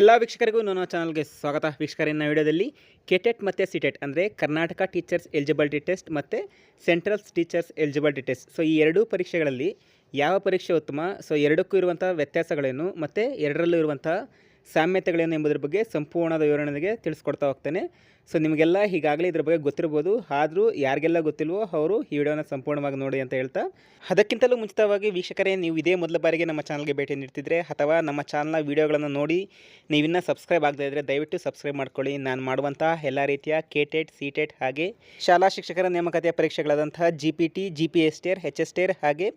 ಎಲ್ಲ ವೀಕ್ಷಕರಿಗೂ ನನ್ನ ಚಾನಲ್ಗೆ ಸ್ವಾಗತ. ವೀಕ್ಷಕರಿನ ವಿಡಿಯೋದಲ್ಲಿ ಕೆಟೆಟ್ ಮತ್ತು ಸಿಟೆಟ್, ಅಂದರೆ ಕರ್ನಾಟಕ ಟೀಚರ್ಸ್ ಎಲಿಜಿಬಿಲಿಟಿ ಟೆಸ್ಟ್ ಮತ್ತು central teachers eligibility test. So ಈ ಎರಡೂ ಪರೀಕ್ಷೆಗಳಲ್ಲಿ ಯಾವ ಪರೀಕ್ಷೆ ಉತ್ತಮ? ಸೊ ಎರಡಕ್ಕೂ ಇರುವಂಥ ವ್ಯತ್ಯಾಸಗಳೇನು? ಮತ್ತು ಎರಡರಲ್ಲೂ ಇರುವಂಥ ಸಾಮ್ಯತೆಗಳೇನು ಎಂಬುದರ ಬಗ್ಗೆ ಸಂಪೂರ್ಣದ ವಿವರಣೆಗೆ ತಿಳಿಸ್ಕೊಡ್ತಾ ಹೋಗ್ತೇನೆ. ಸೊ ನಿಮಗೆಲ್ಲ ಹೀಗಾಗಲೇ ಇದ್ರ ಬಗ್ಗೆ ಗೊತ್ತಿರ್ಬೋದು. ಆದರೂ ಯಾರಿಗೆಲ್ಲ ಗೊತ್ತಿಲ್ವೋ ಅವರು ಈ ವಿಡಿಯೋನ ಸಂಪೂರ್ಣವಾಗಿ ನೋಡಿ ಅಂತ ಹೇಳ್ತಾ. ಅದಕ್ಕಿಂತಲೂ ಮುಂಚಿತವಾಗಿ ವೀಕ್ಷಕರೇ, ನೀವು ಇದೇ ಮೊದಲ ಬಾರಿಗೆ ನಮ್ಮ ಚಾನಲ್ಗೆ ಭೇಟಿ ನೀಡ್ತಿದ್ರೆ ಅಥವಾ ನಮ್ಮ ಚಾನಲ್ನ ವೀಡಿಯೋಗಳನ್ನು ನೋಡಿ ನೀವಿನ್ನೂ ಸಬ್ಸ್ಕ್ರೈಬ್ ಆಗದೇ ಇದ್ದರೆ ದಯವಿಟ್ಟು ಸಬ್ಸ್ಕ್ರೈಬ್ ಮಾಡ್ಕೊಳ್ಳಿ. ನಾನು ಮಾಡುವಂಥ ಎಲ್ಲ ರೀತಿಯ ಕೆ ಟೆಟ್ ಸಿ ಟೆಟ್ ಹಾಗೆ ಶಾಲಾ ಶಿಕ್ಷಕರ ನೇಮಕಾತಿಯ ಪರೀಕ್ಷೆಗಳಾದಂತಹ G P T G P S T R H S T R ಹಾಗೆ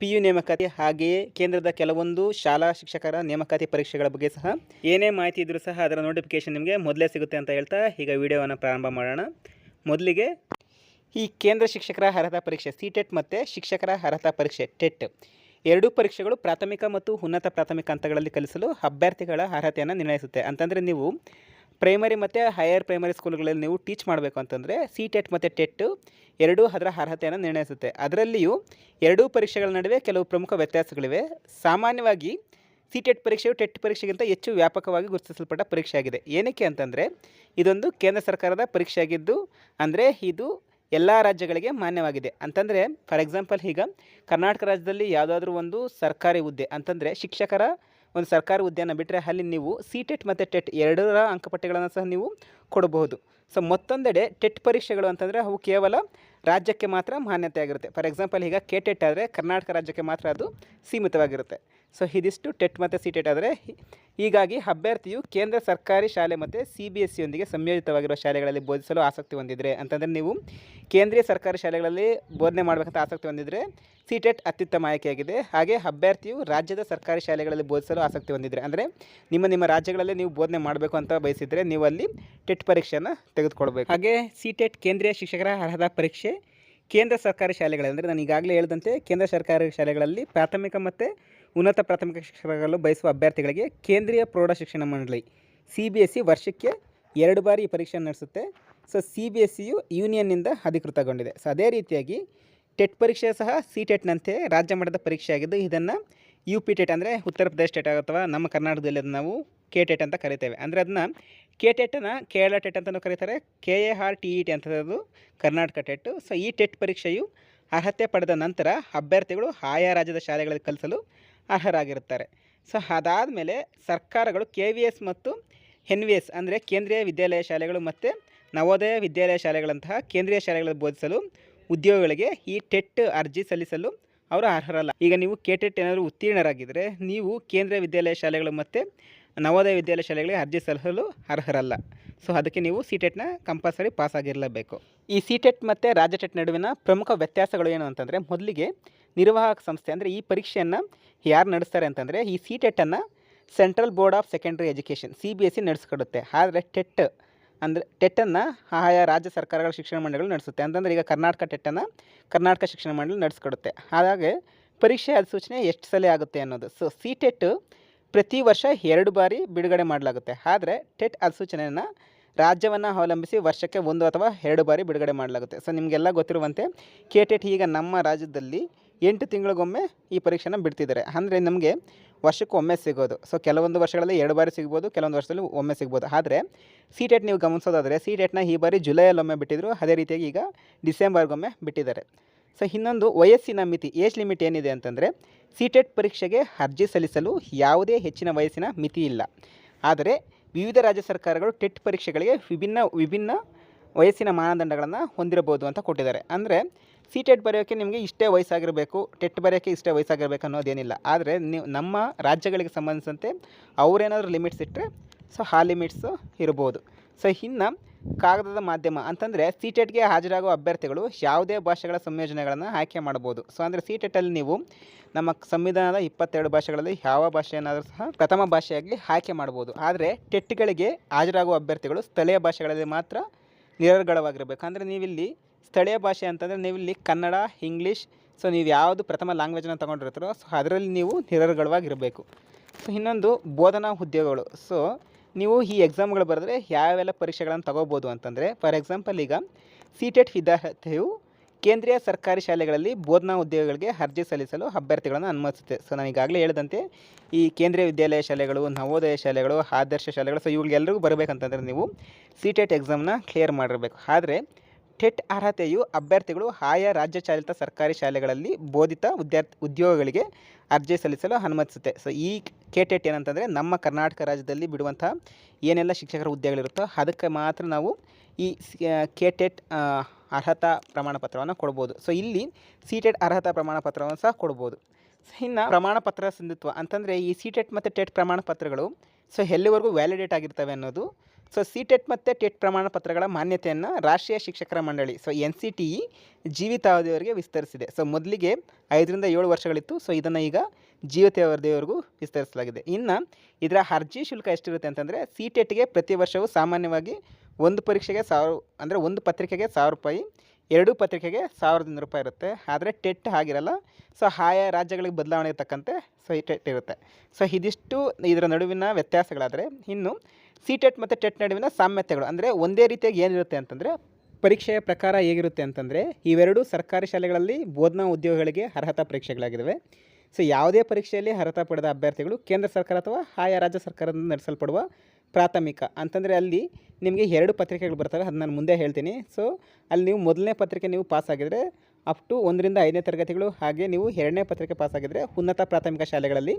ಪಿ ಯು ನೇಮಕಾತಿ ಹಾಗೆಯೇ ಕೇಂದ್ರದ ಕೆಲವೊಂದು ಶಾಲಾ ಶಿಕ್ಷಕರ ನೇಮಕಾತಿ ಪರೀಕ್ಷೆಗಳ ಬಗ್ಗೆ ಸಹ ಏನೇ ಮಾಹಿತಿ ಇದ್ರೂ ಸಹ ಅದರ ನೋಟಿಫಿಕೇಶನ್ ನಿಮಗೆ ಮೊದಲೇ ಸಿಗುತ್ತೆ ಅಂತ ಹೇಳ್ತಾ ಈಗ ವಿಡಿಯೋವನ್ನು ಪ್ರಾರಂಭ ಮಾಡೋಣ. ಮೊದಲಿಗೆ ಈ ಕೇಂದ್ರ ಶಿಕ್ಷಕರ ಅರ್ಹತಾ ಪರೀಕ್ಷೆ ಸಿ ಟೆಟ್ ಮತ್ತು ಶಿಕ್ಷಕರ ಅರ್ಹತಾ ಪರೀಕ್ಷೆ ಟೆಟ್ ಎರಡೂ ಪರೀಕ್ಷೆಗಳು ಪ್ರಾಥಮಿಕ ಮತ್ತು ಉನ್ನತ ಪ್ರಾಥಮಿಕ ಹಂತಗಳಲ್ಲಿ ಕಲಿಸಲು ಅಭ್ಯರ್ಥಿಗಳ ಅರ್ಹತೆಯನ್ನು ನಿರ್ಣಯಿಸುತ್ತೆ. ಅಂತಂದರೆ ನೀವು ಪ್ರೈಮರಿ ಮತ್ತು ಹೈಯರ್ ಪ್ರೈಮರಿ ಸ್ಕೂಲ್ಗಳಲ್ಲಿ ನೀವು ಟೀಚ್ ಮಾಡಬೇಕು ಅಂತಂದರೆ ಸಿ ಟೆಟ್ ಮತ್ತು ಟೆಟ್ ಎರಡೂ ಅದರ ಅರ್ಹತೆಯನ್ನು ನಿರ್ಣಯಿಸುತ್ತೆ. ಅದರಲ್ಲಿಯೂ ಎರಡೂ ಪರೀಕ್ಷೆಗಳ ನಡುವೆ ಕೆಲವು ಪ್ರಮುಖ ವ್ಯತ್ಯಾಸಗಳಿವೆ. ಸಾಮಾನ್ಯವಾಗಿ ಸಿ ಟೆಟ್ ಪರೀಕ್ಷೆಯು ಟೆಟ್ ಪರೀಕ್ಷೆಗಿಂತ ಹೆಚ್ಚು ವ್ಯಾಪಕವಾಗಿ ಗುರುತಿಸಲ್ಪಟ್ಟ ಪರೀಕ್ಷೆಯಾಗಿದೆ. ಏನಕ್ಕೆ ಅಂತಂದರೆ ಇದೊಂದು ಕೇಂದ್ರ ಸರ್ಕಾರದ ಪರೀಕ್ಷೆಯಾಗಿದ್ದು, ಅಂದರೆ ಇದು ಎಲ್ಲ ರಾಜ್ಯಗಳಿಗೆ ಮಾನ್ಯವಾಗಿದೆ. ಅಂತಂದರೆ ಫಾರ್ ಎಕ್ಸಾಂಪಲ್ ಈಗ ಕರ್ನಾಟಕ ರಾಜ್ಯದಲ್ಲಿ ಯಾವುದಾದ್ರೂ ಒಂದು ಸರ್ಕಾರಿ ಹುದ್ದೆ, ಅಂತಂದರೆ ಶಿಕ್ಷಕರ ಒಂದು ಸರ್ಕಾರಿ ಉದ್ಯಾನ ಬಿಟ್ಟರೆ ಅಲ್ಲಿ ನೀವು ಸಿ ಟೆಟ್ ಮತ್ತು ಟೆಟ್ ಎರಡರ ಅಂಕಪಟ್ಟಿಗಳನ್ನು ಸಹ ನೀವು ಕೊಡಬಹುದು. ಸೊ ಮತ್ತೊಂದೆಡೆ ಟೆಟ್ ಪರೀಕ್ಷೆಗಳು ಅಂತಂದರೆ ಅವು ಕೇವಲ ರಾಜ್ಯಕ್ಕೆ ಮಾತ್ರ ಮಾನ್ಯತೆ ಆಗಿರುತ್ತೆ ಫಾರ್ ಎಕ್ಸಾಂಪಲ್ ಈಗ ಕೆ ಟೆಟ್ ಆದರೆ ಕರ್ನಾಟಕ ರಾಜ್ಯಕ್ಕೆ ಮಾತ್ರ ಅದು ಸೀಮಿತವಾಗಿರುತ್ತೆ. ಸೊ ಇದಿಷ್ಟು ಟೆಟ್ ಮತ್ತು ಸಿ ಟೆಟ್ ಆದರೆ ಹೀಗಾಗಿ ಅಭ್ಯರ್ಥಿಯು ಕೇಂದ್ರ ಸರ್ಕಾರಿ ಶಾಲೆ ಮತ್ತು ಸಿ ಬಿ ಎಸ್ ಸಿಯೊಂದಿಗೆ ಸಂಯೋಜಿತವಾಗಿರುವ ಶಾಲೆಗಳಲ್ಲಿ ಬೋಧಿಸಲು ಆಸಕ್ತಿ ಹೊಂದಿದರೆ, ಅಂತಂದರೆ ನೀವು ಕೇಂದ್ರೀಯ ಸರ್ಕಾರಿ ಶಾಲೆಗಳಲ್ಲಿ ಬೋಧನೆ ಮಾಡಬೇಕಂತ ಆಸಕ್ತಿ ಹೊಂದಿದರೆ ಸಿ ಟೆಟ್ ಅತ್ಯುತ್ತಮ ಆಯ್ಕೆಯಾಗಿದೆ. ಹಾಗೆ ಅಭ್ಯರ್ಥಿಯು ರಾಜ್ಯದ ಸರ್ಕಾರಿ ಶಾಲೆಗಳಲ್ಲಿ ಬೋಧಿಸಲು ಆಸಕ್ತಿ ಹೊಂದಿದರೆ, ಅಂದರೆ ನಿಮ್ಮ ನಿಮ್ಮ ರಾಜ್ಯಗಳಲ್ಲಿ ನೀವು ಬೋಧನೆ ಮಾಡಬೇಕು ಅಂತ ಬಯಸಿದರೆ ನೀವು ಅಲ್ಲಿ ಟೆಟ್ ಪರೀಕ್ಷೆಯನ್ನು ತೆಗೆದುಕೊಳ್ಬೇಕು. ಹಾಗೆ ಸಿ ಟೆಟ್ ಕೇಂದ್ರೀಯ ಶಿಕ್ಷಕರ ಅರ್ಹತಾ ಪರೀಕ್ಷೆ ಕೇಂದ್ರ ಸರ್ಕಾರಿ ಶಾಲೆಗಳಲ್ಲಿ, ಅಂದರೆ ನಾನು ಈಗಾಗಲೇ ಹೇಳಿದಂತೆ ಕೇಂದ್ರ ಸರ್ಕಾರಿ ಶಾಲೆಗಳಲ್ಲಿ ಪ್ರಾಥಮಿಕ ಮತ್ತು ಉನ್ನತ ಪ್ರಾಥಮಿಕ ಶಿಕ್ಷಕರಾಗಲು ಬಯಸುವ ಅಭ್ಯರ್ಥಿಗಳಿಗೆ ಕೇಂದ್ರೀಯ ಪ್ರೌಢ ಶಿಕ್ಷಣ ಮಂಡಳಿ ಸಿ ಬಿ ಎಸ್ ಸಿ ವರ್ಷಕ್ಕೆ ಎರಡು ಬಾರಿ ಪರೀಕ್ಷೆ ನಡೆಸುತ್ತೆ. ಸೊ ಸಿ ಬಿ ಎಸ್ ಸಿಯು ಯೂನಿಯನ್ನಿಂದ ಅಧಿಕೃತಗೊಂಡಿದೆ. ಸೊ ಅದೇ ರೀತಿಯಾಗಿ ಟೆಟ್ ಪರೀಕ್ಷೆ ಸಹ ಸಿ ಟೆಟ್ನಂತೆ ರಾಜ್ಯ ಮಟ್ಟದ ಪರೀಕ್ಷೆಯಾಗಿದ್ದು, ಇದನ್ನು ಯು ಪಿ ಟೆಟ್ ಅಂದರೆ ಉತ್ತರ ಪ್ರದೇಶ ಟೆಟ್ ಅಥವಾ ನಮ್ಮ ಕರ್ನಾಟಕದಲ್ಲಿ ಅದನ್ನು ನಾವು ಕೆ ಟೆಟ್ ಅಂತ ಕರಿತೇವೆ. ಅಂದರೆ ಅದನ್ನ ಕೆ ಟೆಟ್ನ ಕೇರಳ ಟೆಟ್ ಅಂತಲೂ ಕರೀತಾರೆ. K A R T E T ಅಂತದ್ದು ಕರ್ನಾಟಕ ಟೆಟ್ಟು ಸೊ ಈ ಟೆಟ್ ಪರೀಕ್ಷೆಯು ಅರ್ಹತೆ ಪಡೆದ ನಂತರ ಅಭ್ಯರ್ಥಿಗಳು ಆಯಾ ರಾಜ್ಯದ ಶಾಲೆಗಳಲ್ಲಿ ಕಲಿಸಲು ಅರ್ಹರಾಗಿರುತ್ತಾರೆ. ಸೊ, ಅದಾದಮೇಲೆ ಸರ್ಕಾರಗಳು ಕೆ ವಿ ಎಸ್ ಮತ್ತು ಎನ್ ವಿ ಎಸ್ ಅಂದರೆ ಕೇಂದ್ರೀಯ ವಿದ್ಯಾಲಯ ಶಾಲೆಗಳು ಮತ್ತು ನವೋದಯ ವಿದ್ಯಾಲಯ ಶಾಲೆಗಳಂತಹ ಕೇಂದ್ರೀಯ ಶಾಲೆಗಳಲ್ಲಿ ಬೋಧಿಸಲು ಉದ್ಯೋಗಗಳಿಗೆ ಈ ಟೆಟ್ ಅರ್ಜಿ ಸಲ್ಲಿಸಲು ಅವರು ಅರ್ಹರಲ್ಲ. ಈಗ ನೀವು ಕೆ ಟೆಟ್ ಏನಾದರೂ ಉತ್ತೀರ್ಣರಾಗಿದ್ದರೆ ನೀವು ಕೇಂದ್ರೀಯ ವಿದ್ಯಾಲಯ ಶಾಲೆಗಳು ಮತ್ತು ನವೋದಯ ವಿದ್ಯಾಲಯ ಶಾಲೆಗಳಿಗೆ ಅರ್ಜಿ ಸಲ್ಲಿಸಲು ಅರ್ಹರಲ್ಲ. ಸೊ, ಅದಕ್ಕೆ ನೀವು ಸಿ ಟೆಟ್ನ ಕಂಪಲ್ಸರಿ ಪಾಸ್ ಆಗಿರಲೇಬೇಕು. ಈ ಸಿ ಟೆಟ್ ಮತ್ತು ರಾಜ್ಯ ಟೆಟ್ ನಡುವಿನ ಪ್ರಮುಖ ವ್ಯತ್ಯಾಸಗಳು ಏನು ಅಂತಂದರೆ ಮೊದಲಿಗೆ ನಿರ್ವಾಹಕ ಸಂಸ್ಥೆ ಅಂದರೆ ಈ ಪರೀಕ್ಷೆಯನ್ನು ಯಾರು ನಡೆಸ್ತಾರೆ ಅಂತಂದರೆ ಈ C ಟೆಟ್ಟನ್ನು central board of secondary education C B S C ನಡೆಸ್ಕೊಡುತ್ತೆ. ಆದರೆ ಟೆಟ್ ಅಂದರೆ ಟೆಟ್ಟನ್ನು ಆಯಾ ರಾಜ್ಯ ಸರ್ಕಾರಗಳ ಶಿಕ್ಷಣ ಮಂಡಳಿಗಳು ನಡೆಸುತ್ತೆ. ಅಂತಂದರೆ ಈಗ ಕರ್ನಾಟಕ ಟೆಟ್ಟನ್ನು ಕರ್ನಾಟಕ ಶಿಕ್ಷಣ ಮಂಡಳಿ ನಡೆಸ್ಕೊಡುತ್ತೆ. ಹಾಗಾಗಿ ಪರೀಕ್ಷೆ ಅಧಿಸೂಚನೆ ಎಷ್ಟು ಸಲ ಆಗುತ್ತೆ ಅನ್ನೋದು. ಸೊ ಸಿ ಟೆಟ್ ಪ್ರತಿ ವರ್ಷ ಎರಡು ಬಾರಿ ಬಿಡುಗಡೆ ಮಾಡಲಾಗುತ್ತೆ. ಆದರೆ ಟೆಟ್ ಅಧಿಸೂಚನೆಯನ್ನು ರಾಜ್ಯವನ್ನು ಅವಲಂಬಿಸಿ ವರ್ಷಕ್ಕೆ ಒಂದು ಅಥವಾ ಎರಡು ಬಾರಿ ಬಿಡುಗಡೆ ಮಾಡಲಾಗುತ್ತೆ. ಸೊ ನಿಮಗೆಲ್ಲ ಗೊತ್ತಿರುವಂತೆ ಕೆ ಟೆಟ್ ಈಗ ನಮ್ಮ ರಾಜ್ಯದಲ್ಲಿ ಎಂಟು ತಿಂಗಳಿಗೊಮ್ಮೆ ಈ ಪರೀಕ್ಷೆನ ಬಿಡ್ತಿದ್ದಾರೆ. ಅಂದರೆ ನಮಗೆ ವರ್ಷಕ್ಕೊಮ್ಮೆ ಸಿಗೋದು. ಸೊ ಕೆಲವೊಂದು ವರ್ಷಗಳಲ್ಲಿ ಎರಡು ಬಾರಿ ಸಿಗ್ಬೋದು, ಕೆಲವೊಂದು ವರ್ಷದಲ್ಲಿ ಒಮ್ಮೆ ಸಿಗ್ಬೋದು. ಆದರೆ ಸಿ ಟೆಟ್ ನೀವು ಗಮನಿಸೋದಾದರೆ ಸಿ ಟೆಟ್ನ ಈ ಬಾರಿ ಜುಲೈಯಲ್ಲಿ ಒಮ್ಮೆ ಬಿಟ್ಟಿದ್ರು, ಅದೇ ರೀತಿಯಾಗಿ ಈಗ ಡಿಸೆಂಬರ್ಗೊಮ್ಮೆ ಬಿಟ್ಟಿದ್ದಾರೆ. ಸೊ ಇನ್ನೊಂದು ವಯಸ್ಸಿನ ಮಿತಿ, ಏಜ್ ಲಿಮಿಟ್ ಏನಿದೆ ಅಂತಂದರೆ ಸಿ ಟೆಟ್ ಪರೀಕ್ಷೆಗೆ ಅರ್ಜಿ ಸಲ್ಲಿಸಲು ಯಾವುದೇ ಹೆಚ್ಚಿನ ವಯಸ್ಸಿನ ಮಿತಿ ಇಲ್ಲ. ಆದರೆ, ವಿವಿಧ ರಾಜ್ಯ ಸರ್ಕಾರಗಳು ಟೆಟ್ ಪರೀಕ್ಷೆಗಳಿಗೆ ವಿಭಿನ್ನ ವಿಭಿನ್ನ ವಯಸ್ಸಿನ ಮಾನದಂಡಗಳನ್ನು ಹೊಂದಿರಬಹುದು ಅಂತ ಕೊಟ್ಟಿದ್ದಾರೆ. ಅಂದರೆ ಸಿ ಟೆಟ್ ಬರೆಯೋಕ್ಕೆ ನಿಮಗೆ ಇಷ್ಟೇ ವಯಸ್ಸಾಗಿರಬೇಕು ಟೆಟ್ ಬರೆಯೋಕ್ಕೆ ಇಷ್ಟೇ ವಯಸ್ಸಾಗಿರಬೇಕು ಅನ್ನೋದೇನಿಲ್ಲ. ಆದರೆ ನೀವು ನಮ್ಮ ರಾಜ್ಯಗಳಿಗೆ ಸಂಬಂಧಿಸಿದಂತೆ ಅವರೇನಾದರೂ ಲಿಮಿಟ್ಸ್ ಇಟ್ಟರೆ ಸೊ ಆ ಲಿಮಿಟ್ಸು ಇರ್ಬೋದು. ಸೊ ಇನ್ನು ಕಾಗದದ ಮಾಧ್ಯಮ ಅಂತಂದರೆ ಸಿ ಟೆಟ್ಗೆ ಹಾಜರಾಗುವ ಅಭ್ಯರ್ಥಿಗಳು ಯಾವುದೇ ಭಾಷೆಗಳ ಸಂಯೋಜನೆಗಳನ್ನು ಆಯ್ಕೆ ಮಾಡ್ಬೋದು ಸೊ ಅಂದರೆ ಸಿ ಟೆಟಲ್ಲಿ ನೀವು ನಮ್ಮ ಸಂವಿಧಾನದ ಇಪ್ಪತ್ತೆರಡು ಭಾಷೆಗಳಲ್ಲಿ ಯಾವ ಭಾಷೆಯನ್ನಾದರೂ ಸಹ ಪ್ರಥಮ ಭಾಷೆಯಾಗಿ ಆಯ್ಕೆ ಮಾಡ್ಬೋದು ಆದರೆ ಟೆಟ್ಗಳಿಗೆ ಹಾಜರಾಗುವ ಅಭ್ಯರ್ಥಿಗಳು ಸ್ಥಳೀಯ ಭಾಷೆಗಳಲ್ಲಿ ಮಾತ್ರ ನಿರರ್ಗಳವಾಗಿರಬೇಕು. ಅಂದರೆ ನೀವಿಲ್ಲಿ ಸ್ಥಳೀಯ ಭಾಷೆ ಅಂತಂದರೆ ನೀವಿಲ್ಲಿ ಕನ್ನಡ, ಇಂಗ್ಲೀಷ್, ಸೊ ನೀವು ಯಾವುದು ಪ್ರಥಮ ಲ್ಯಾಂಗ್ವೇಜನ್ನು ತೊಗೊಂಡಿರ್ತಾರೋ, ಸೊ ಅದರಲ್ಲಿ ನೀವು ನಿರರ್ಗಳವಾಗಿರಬೇಕು. ಸೊ ಇನ್ನೊಂದು ಬೋಧನಾ ಉದ್ಯೋಗಗಳು. ಸೊ ನೀವು ಈ ಎಕ್ಸಾಮ್ಗಳು ಬರೆದ್ರೆ ಯಾವೆಲ್ಲ ಪರೀಕ್ಷೆಗಳನ್ನು ತಗೋಬೋದು ಅಂತಂದರೆ ಫಾರ್ ಎಕ್ಸಾಂಪಲ್ ಈಗ ಸಿ ಟೆಟ್ ವಿದ್ಯಾರ್ಥಿಯು ಕೇಂದ್ರೀಯ ಸರ್ಕಾರಿ ಶಾಲೆಗಳಲ್ಲಿ ಬೋಧನಾ ಉದ್ಯೋಗಗಳಿಗೆ ಅರ್ಜಿ ಸಲ್ಲಿಸಲು ಅಭ್ಯರ್ಥಿಗಳನ್ನು ಅನುಮತಿಸುತ್ತೆ. ಸೊ ನಾನು ಈಗಾಗಲೇ ಹೇಳಿದಂತೆ ಈ ಕೇಂದ್ರೀಯ ವಿದ್ಯಾಲಯ ಶಾಲೆಗಳು, ನವೋದಯ ಶಾಲೆಗಳು, ಆದರ್ಶ ಶಾಲೆಗಳು, ಸೊ ಇವುಗಳಿಗೆಲ್ಲರಿಗೂ ಬರಬೇಕಂತಂದರೆ ನೀವು ಸಿ ಟೆಟ್ ಎಕ್ಸಾಮ್ನ ಕ್ಲಿಯರ್ ಮಾಡಿರಬೇಕು. ಆದರೆ ಟೆಟ್ ಅರ್ಹತೆಯು ಅಭ್ಯರ್ಥಿಗಳು ಆಯಾ ರಾಜ್ಯ ಚಾಲಿತ ಸರ್ಕಾರಿ ಶಾಲೆಗಳಲ್ಲಿ ಬೋಧಿತ ವಿದ್ಯಾರ್ಥಿ, ಉದ್ಯೋಗಗಳಿಗೆ ಅರ್ಜಿ ಸಲ್ಲಿಸಲು ಅನುಮತಿಸುತ್ತೆ. ಸೊ ಈ ಕೆ ಟೆಟ್ ಏನಂತಂದರೆ ನಮ್ಮ ಕರ್ನಾಟಕ ರಾಜ್ಯದಲ್ಲಿ ಬಿಡುವಂಥ ಏನೆಲ್ಲ ಶಿಕ್ಷಕರ ಹುದ್ದೆಗಳಿರುತ್ತೋ ಅದಕ್ಕೆ ಮಾತ್ರ ನಾವು ಈ ಕೆ ಟೆಟ್ ಅರ್ಹತಾ ಪ್ರಮಾಣ ಪತ್ರವನ್ನು ಕೊಡ್ಬೋದು. ಸೊ ಇಲ್ಲಿ ಸಿ ಟೆಟ್ ಅರ್ಹತಾ ಪ್ರಮಾಣ ಪತ್ರವನ್ನು ಸಹ ಕೊಡ್ಬೋದು. ಸೊ ಇನ್ನು ಪ್ರಮಾಣ ಪತ್ರ ಸಿಂಧುತ್ವ ಅಂತಂದರೆ ಈ ಸಿ ಟೆಟ್ ಮತ್ತು ಟೆಟ್ ಪ್ರಮಾಣ ಪತ್ರಗಳು ಸೊ, ಎಲ್ಲಿವರೆಗೂ ವ್ಯಾಲಿಡೇಟ್ ಆಗಿರ್ತವೆ ಅನ್ನೋದು ಸೊ ಸಿ ಟೆಟ್ ಮತ್ತು ಟೆಟ್ ಪ್ರಮಾಣ ಪತ್ರಗಳ ಮಾನ್ಯತೆಯನ್ನು ರಾಷ್ಟ್ರೀಯ ಶಿಕ್ಷಕರ ಮಂಡಳಿ so N C T E ಜೀವಿತಾವಧಿಯವರೆಗೆ ವಿಸ್ತರಿಸಿದೆ. ಸೊ ಮೊದಲಿಗೆ ಐದರಿಂದ ಏಳು ವರ್ಷಗಳಿತ್ತು. ಸೊ ಇದನ್ನು ಈಗ ಜೀವಿತಾವಧಿಯವರೆಗೂ ವಿಸ್ತರಿಸಲಾಗಿದೆ. ಇನ್ನು ಇದರ ಅರ್ಜಿ ಶುಲ್ಕ ಎಷ್ಟಿರುತ್ತೆ ಅಂತಂದರೆ ಸಿ ಟೆಟ್ಗೆ ಪ್ರತಿ ವರ್ಷವೂ ಸಾಮಾನ್ಯವಾಗಿ ಒಂದು ಪರೀಕ್ಷೆಗೆ ಸಾವಿರ, ಅಂದರೆ ಒಂದು ಪತ್ರಿಕೆಗೆ ಸಾವಿರ ರೂಪಾಯಿ, ಎರಡು ಪತ್ರಿಕೆಗೆ ಸಾವಿರದ ಇನ್ನೂರು ರೂಪಾಯಿ ಇರುತ್ತೆ. ಆದರೆ ಟೆಟ್ ಆಗಿರಲ್ಲ ಸೊ ಆಯಾ ರಾಜ್ಯಗಳಿಗೆ ಬದಲಾವಣೆ ತಕ್ಕಂತೆ ಸೊ ಈ ಟೆಟ್ ಇರುತ್ತೆ. ಸೊ ಇದಿಷ್ಟು ಇದರ ನಡುವಿನ ವ್ಯತ್ಯಾಸಗಳಾದರೆ, ಇನ್ನು ಸಿ ಟೆಟ್ ಮತ್ತು ಟೆಟ್ ನಡುವಿನ ಸಾಮ್ಯತೆಗಳು. ಅಂದರೆ ಒಂದೇ ರೀತಿಯಾಗಿ ಏನಿರುತ್ತೆ ಅಂತಂದರೆ ಪರೀಕ್ಷೆಯ ಪ್ರಕಾರ ಹೇಗಿರುತ್ತೆ ಅಂತಂದರೆ ಇವೆರಡು ಸರ್ಕಾರಿ ಶಾಲೆಗಳಲ್ಲಿ ಬೋಧನಾ ಉದ್ಯೋಗಗಳಿಗೆ ಅರ್ಹತಾ ಪರೀಕ್ಷೆಗಳಾಗಿದ್ದಾವೆ. ಸೊ ಯಾವುದೇ ಪರೀಕ್ಷೆಯಲ್ಲಿ ಅರ್ಹತಾ ಪಡೆದ ಅಭ್ಯರ್ಥಿಗಳು ಕೇಂದ್ರ ಸರ್ಕಾರ ಅಥವಾ ಆಯಾ ರಾಜ್ಯ ಸರ್ಕಾರದಿಂದ ನಡೆಸಲ್ಪಡುವ ಪ್ರಾಥಮಿಕ. ಅಂತಂದರೆ ಅಲ್ಲಿ ನಿಮಗೆ ಎರಡು ಪತ್ರಿಕೆಗಳು ಬರ್ತವೆ ಅದು ನಾನು ಮುಂದೆ ಹೇಳ್ತೀನಿ. ಸೊ ಅಲ್ಲಿ ನೀವು ಮೊದಲನೇ ಪತ್ರಿಕೆ ನೀವು ಪಾಸ್ ಆಗಿದ್ರೆ ಅಪ್ ಟು ಒಂದರಿಂದ ಐದನೇ ತರಗತಿಗಳು ಹಾಗೆ ನೀವು ಎರಡನೇ ಪತ್ರಿಕೆ ಪಾಸ್ ಆಗಿದ್ದರೆ ಉನ್ನತ ಪ್ರಾಥಮಿಕ ಶಾಲೆಗಳಲ್ಲಿ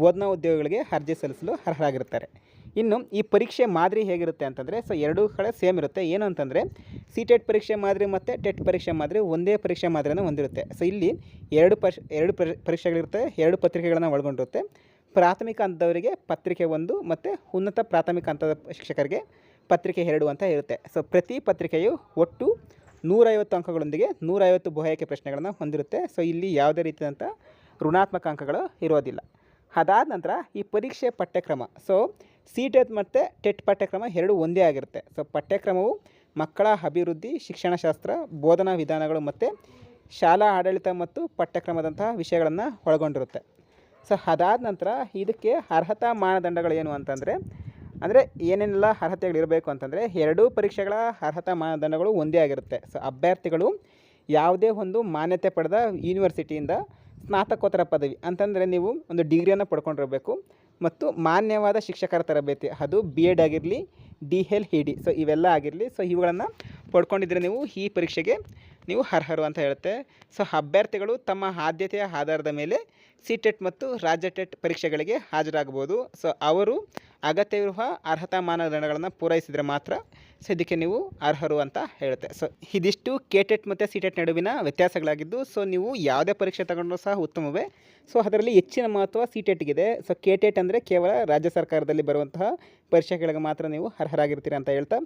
ಬೋಧನಾ ಉದ್ಯೋಗಗಳಿಗೆ ಅರ್ಜಿ ಸಲ್ಲಿಸಲು ಅರ್ಹರಾಗಿರುತ್ತಾರೆ. ಇನ್ನು ಈ ಪರೀಕ್ಷೆ ಮಾದರಿ ಹೇಗಿರುತ್ತೆ ಅಂತಂದರೆ ಸೊ ಎರಡೂ ಕಡೆ ಸೇಮ್ ಇರುತ್ತೆ. ಏನು ಅಂತಂದರೆ ಸಿ ಟೆಟ್ ಪರೀಕ್ಷೆ ಮಾದರಿ ಮತ್ತು ಟೆಟ್ ಪರೀಕ್ಷೆ ಮಾದರಿ ಒಂದೇ ಪರೀಕ್ಷೆ ಮಾದರಿಯನ್ನು ಹೊಂದಿರುತ್ತೆ. ಸೊ ಇಲ್ಲಿ ಎರಡು ಪರ್ ಎರಡು ಪರಿ- ಪರೀಕ್ಷೆಗಳಿರುತ್ತೆ, ಎರಡು ಪತ್ರಿಕೆಗಳನ್ನು ಒಳಗೊಂಡಿರುತ್ತೆ. ಪ್ರಾಥಮಿಕ ಹಂತದವರಿಗೆ ಪತ್ರಿಕೆ ಒಂದು ಮತ್ತು ಉನ್ನತ ಪ್ರಾಥಮಿಕ ಹಂತದ ಶಿಕ್ಷಕರಿಗೆ ಪತ್ರಿಕೆ ಎರಡು ಅಂತ ಇರುತ್ತೆ. ಸೊ ಪ್ರತಿ ಪತ್ರಿಕೆಯು ಒಟ್ಟು ನೂರೈವತ್ತು ಅಂಕಗಳೊಂದಿಗೆ ನೂರೈವತ್ತು ಬೋಹಯಕೆ ಪ್ರಶ್ನೆಗಳನ್ನು ಹೊಂದಿರುತ್ತೆ. ಸೊ ಇಲ್ಲಿ ಯಾವುದೇ ರೀತಿಯಾದಂಥ ಋಣಾತ್ಮಕ ಅಂಕಗಳು ಇರೋದಿಲ್ಲ. ಅದಾದ ನಂತರ ಈ ಪರೀಕ್ಷೆ ಪಠ್ಯಕ್ರಮ. ಸೊ ಸಿ ಟೆತ್ ಮತ್ತು ಟೆಟ್ ಪಠ್ಯಕ್ರಮ ಎರಡು ಒಂದೇ ಆಗಿರುತ್ತೆ. ಸೊ ಪಠ್ಯಕ್ರಮವು ಮಕ್ಕಳ ಅಭಿವೃದ್ಧಿ, ಶಿಕ್ಷಣಶಾಸ್ತ್ರ, ಬೋಧನಾ ವಿಧಾನಗಳು ಮತ್ತು ಶಾಲಾ ಆಡಳಿತ ಮತ್ತು ಪಠ್ಯಕ್ರಮದಂತಹ ವಿಷಯಗಳನ್ನು ಒಳಗೊಂಡಿರುತ್ತೆ. ಸೊ ಅದಾದ ನಂತರ ಇದಕ್ಕೆ ಅರ್ಹತಾ ಏನು ಅಂತಂದರೆ, ಅಂದರೆ ಏನೇನೆಲ್ಲ ಅರ್ಹತೆಗಳಿರಬೇಕು ಅಂತಂದರೆ ಎರಡೂ ಪರೀಕ್ಷೆಗಳ ಅರ್ಹತಾ ಮಾನದಂಡಗಳು ಒಂದೇ ಆಗಿರುತ್ತೆ. ಸೊ ಅಭ್ಯರ್ಥಿಗಳು ಯಾವುದೇ ಒಂದು ಮಾನ್ಯತೆ ಪಡೆದ ಯೂನಿವರ್ಸಿಟಿಯಿಂದ ಸ್ನಾತಕೋತ್ತರ ಪದವಿ, ಅಂತಂದರೆ ನೀವು ಒಂದು ಡಿಗ್ರಿಯನ್ನು ಪಡ್ಕೊಂಡಿರಬೇಕು. ಮತ್ತು ಮಾನ್ಯವಾದ ಶಿಕ್ಷಕರ ತರಬೇತಿ. ಅದು ಬಿ ಎಡ್ ಆಗಿರಲಿ D L E D so ಇವೆಲ್ಲ ಆಗಿರಲಿ ಸೊ ಇವುಗಳನ್ನು ಪಡ್ಕೊಂಡಿದ್ರೆ ನೀವು ಈ ಪರೀಕ್ಷೆಗೆ ನೀವು ಅರ್ಹರು ಅಂತ ಹೇಳುತ್ತೆ. ಸೊ ಅಭ್ಯರ್ಥಿಗಳು ತಮ್ಮ ಆದ್ಯತೆಯ ಆಧಾರದ ಮೇಲೆ ಸಿ ಟೆಟ್ ಮತ್ತು ರಾಜ್ಯ ಟೆಟ್ ಪರೀಕ್ಷೆಗಳಿಗೆ ಹಾಜರಾಗಬಹುದು. ಸೊ ಅವರು ಅಗತ್ಯವಿರುವ ಅರ್ಹತಾ ಮಾನದಂಡಗಳನ್ನು ಪೂರೈಸಿದರೆ ಮಾತ್ರ ಸೊ ನೀವು ಅರ್ಹರು ಅಂತ ಹೇಳುತ್ತೆ. ಸೊ ಇದಿಷ್ಟು ಕೆ ಟೆಟ್ ಮತ್ತು ಸಿ ಟೆಟ್ ನಡುವಿನ ವ್ಯತ್ಯಾಸಗಳಾಗಿದ್ದು ಸೊ ನೀವು ಯಾವುದೇ ಪರೀಕ್ಷೆ ತಗೊಂಡ್ರೂ ಸಹ ಉತ್ತಮವೇ. ಸೊ ಅದರಲ್ಲಿ ಹೆಚ್ಚಿನ ಮಹತ್ವ ಸಿ ಟೆಟ್ಗಿದೆ. ಸೊ ಕೆ ಟೆಟ್ ಅಂದರೆ ಕೇವಲ ರಾಜ್ಯ ಸರ್ಕಾರದಲ್ಲಿ ಬರುವಂತಹ ಪರೀಕ್ಷೆಗಳಿಗೆ ಮಾತ್ರ ನೀವು ಅರ್ಹರಾಗಿರ್ತೀರಿ ಅಂತ ಹೇಳ್ತಾ.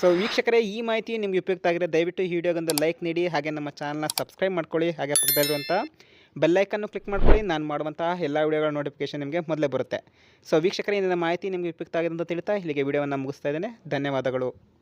ಸೊ ವೀಕ್ಷಕರೇ, ಈ ಮಾಹಿತಿ ನಿಮಗೆ ಉಪಯುಕ್ತ ಆಗಿದೆ. ದಯವಿಟ್ಟು ಈ ವಿಡಿಯೋಗೊಂದು ಲೈಕ್ ನೀಡಿ, ಹಾಗೆ ನಮ್ಮ ಚಾನಲ್ನ ಸಬ್ಸ್ಕ್ರೈಬ್ ಮಾಡ್ಕೊಳ್ಳಿ, ಹಾಗೆ ಪಕ್ಕದಲ್ಲಿರುವಂಥ ಬೆಲ್ಲೈಕನ್ನು ಕ್ಲಿಕ್ ಮಾಡ್ಕೊಳ್ಳಿ. ನಾನು ಮಾಡುವಂತಹ ಎಲ್ಲ ವಿಡಿಯೋಗಳ ನೋಟಿಫಿಕೇಶನ್ ನಿಮಗೆ ಮೊದಲೇ ಬರುತ್ತೆ. ಸೊ ವೀಕ್ಷಕರೇ, ಇಂದಿನ ಮಾಹಿತಿ ನಿಮಗೆ ಉಪಯುಕ್ತ ಆಗಿದೆ ಅಂತ ತಿಳಿತಾ ಇಲ್ಲಿಗೆ ವಿಡಿಯೋವನ್ನು ಮುಗಿಸ್ತಾ ಇದ್ದೇನೆ. ಧನ್ಯವಾದಗಳು.